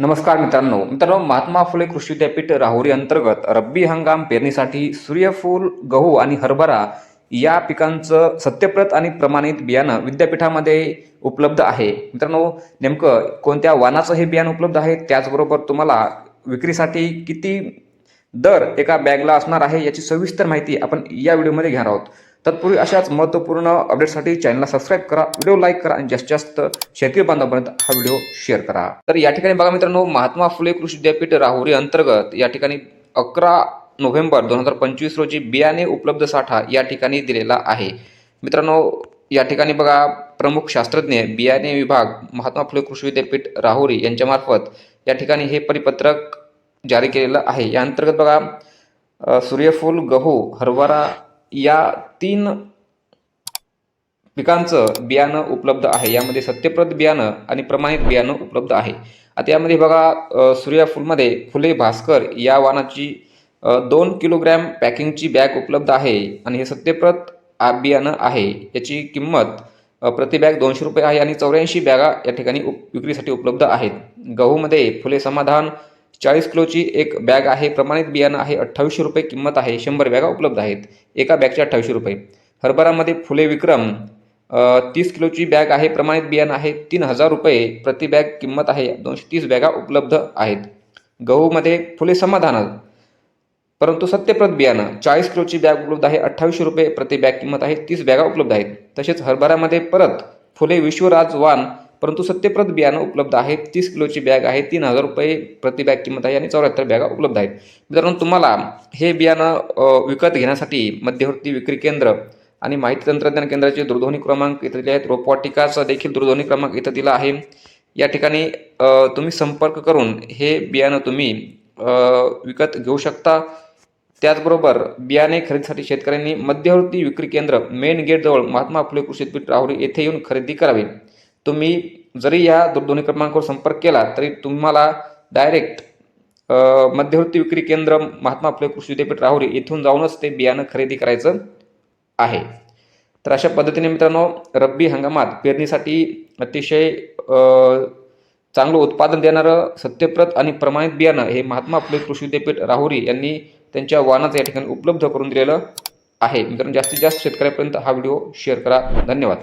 नमस्कार मित्रांनो. मित्रांनो महात्मा फुले कृषी विद्यापीठ राहुरी अंतर्गत रब्बी हंगाम पेरणीसाठी सूर्यफूल गहू आणि हरभरा या पिकांचं सत्यप्रत आणि प्रमाणित बियाणं विद्यापीठामध्ये उपलब्ध आहे. मित्रांनो नेमकं कोणत्या वाणाचं हे बियाणं उपलब्ध आहे? त्याचबरोबर तुम्हाला विक्रीसाठी किती दर एका बॅगला असणार आहे याची सविस्तर माहिती आपण या व्हिडिओमध्ये घेणार आहोत. तत्पूर्वी अशाच महत्त्वपूर्ण अपडेटसाठी चॅनलला सबस्क्राईब करा व्हिडिओ लाईक करा आणि जास्तीत जास्त शेतकरी बांधवापर्यंत हा व्हिडिओ शेअर करा. तर या ठिकाणी बघा मित्रांनो महात्मा फुले कृषी विद्यापीठ राहुरी अंतर्गत या ठिकाणी अकरा नोव्हेंबर दोन हजार पंचवीस रोजी बियाणे उपलब्ध साठा या ठिकाणी दिलेला आहे. मित्रांनो या ठिकाणी बघा प्रमुख शास्त्रज्ञ बियाणे विभाग महात्मा फुले कृषी विद्यापीठ राहुरी यांच्यामार्फत या ठिकाणी हे परिपत्रक जारी केलेलं आहे. या अंतर्गत बघा सूर्यफूल गहू हरभरा या तीन पिकांचं बियाणं उपलब्ध आहे. यामध्ये सत्यप्रद बियाणं आणि प्रमाणित बियाणं उपलब्ध आहे. आता यामध्ये बघा सूर्यफूलमध्ये फुले भास्कर या वाणाची दोन किलोग्रॅम पॅकिंगची बॅग उपलब्ध आहे आणि हे सत्यप्रत बियाणं आहे. याची किंमत प्रति बॅग दोनशे रुपये आहे आणि चौऱ्याऐंशी बॅगा या ठिकाणी उप विक्रीसाठी उपलब्ध आहेत. गहूमध्ये फुले समाधान चाळीस किलोची एक बॅग आहे. प्रमाणित बियाणं आहे. अठ्ठावीसशे रुपये किंमत आहे. शंभर बॅगा उपलब्ध आहेत. एका बॅगचे अठ्ठावीसशे रुपये. हरभरामध्ये फुले विक्रम तीस किलोची बॅग आहे. प्रमाणित बियाणं आहे. तीन हजार रुपये प्रति बॅग किंमत आहे. दोनशे तीस बॅगा उपलब्ध आहेत. गहूमध्ये फुले समाधान. परंतु सत्यप्रत बियाणं चाळीस किलोची बॅग उपलब्ध आहे. अठ्ठावीसशे रुपये प्रति बॅग किंमत आहे. तीस बॅगा उपलब्ध आहेत. तसेच हरभऱ्यामध्ये परत फुले विश्वराज वान परंतु सत्यप्रत बियाणं उपलब्ध आहे तीस किलोची बॅग आहे तीन हजार रुपये प्रति बॅग किंमत आहे आणि चौऱ्याहत्तर बॅगा उपलब्ध आहेत. मित्रांनो तुम्हाला हे बियाणं विकत घेण्यासाठी मध्यवर्ती विक्री केंद्र आणि माहिती तंत्रज्ञान केंद्राचे दूरध्वनी क्रमांक इथं दिले आहेत. रोपवाटिकाचा देखील दूरध्वनी क्रमांक इथं दिला आहे. या ठिकाणी तुम्ही संपर्क करून हे बियाणं तुम्ही विकत घेऊ शकता. त्याचबरोबर बियाणे खरेदीसाठी शेतकऱ्यांनी मध्यवर्ती विक्री केंद्र मेन गेटजवळ महात्मा फुले कृषी विद्यापीठ राहुरी येथे येऊन खरेदी करावी. तुम्ही जरी या दूरध्वनी क्रमांकावर संपर्क केला तरी तुम्हाला डायरेक्ट मध्यवर्ती विक्री केंद्र महात्मा फुले कृषी विद्यापीठ राहुरी इथून जाऊनच ते बियाणं खरेदी करायचं आहे. तर अशा पद्धतीने मित्रांनो रब्बी हंगामात पेरणीसाठी अतिशय चांगलं उत्पादन देणारं सत्यप्रत आणि प्रमाणित बियाणं हे महात्मा फुले कृषी विद्यापीठ राहुरी यांनी त्यांच्या वाहनाचं या ठिकाणी उपलब्ध करून दिलेलं आहे. मित्रांनो जास्तीत जास्त शेतकऱ्यापर्यंत हा व्हिडिओ शेअर करा. धन्यवाद.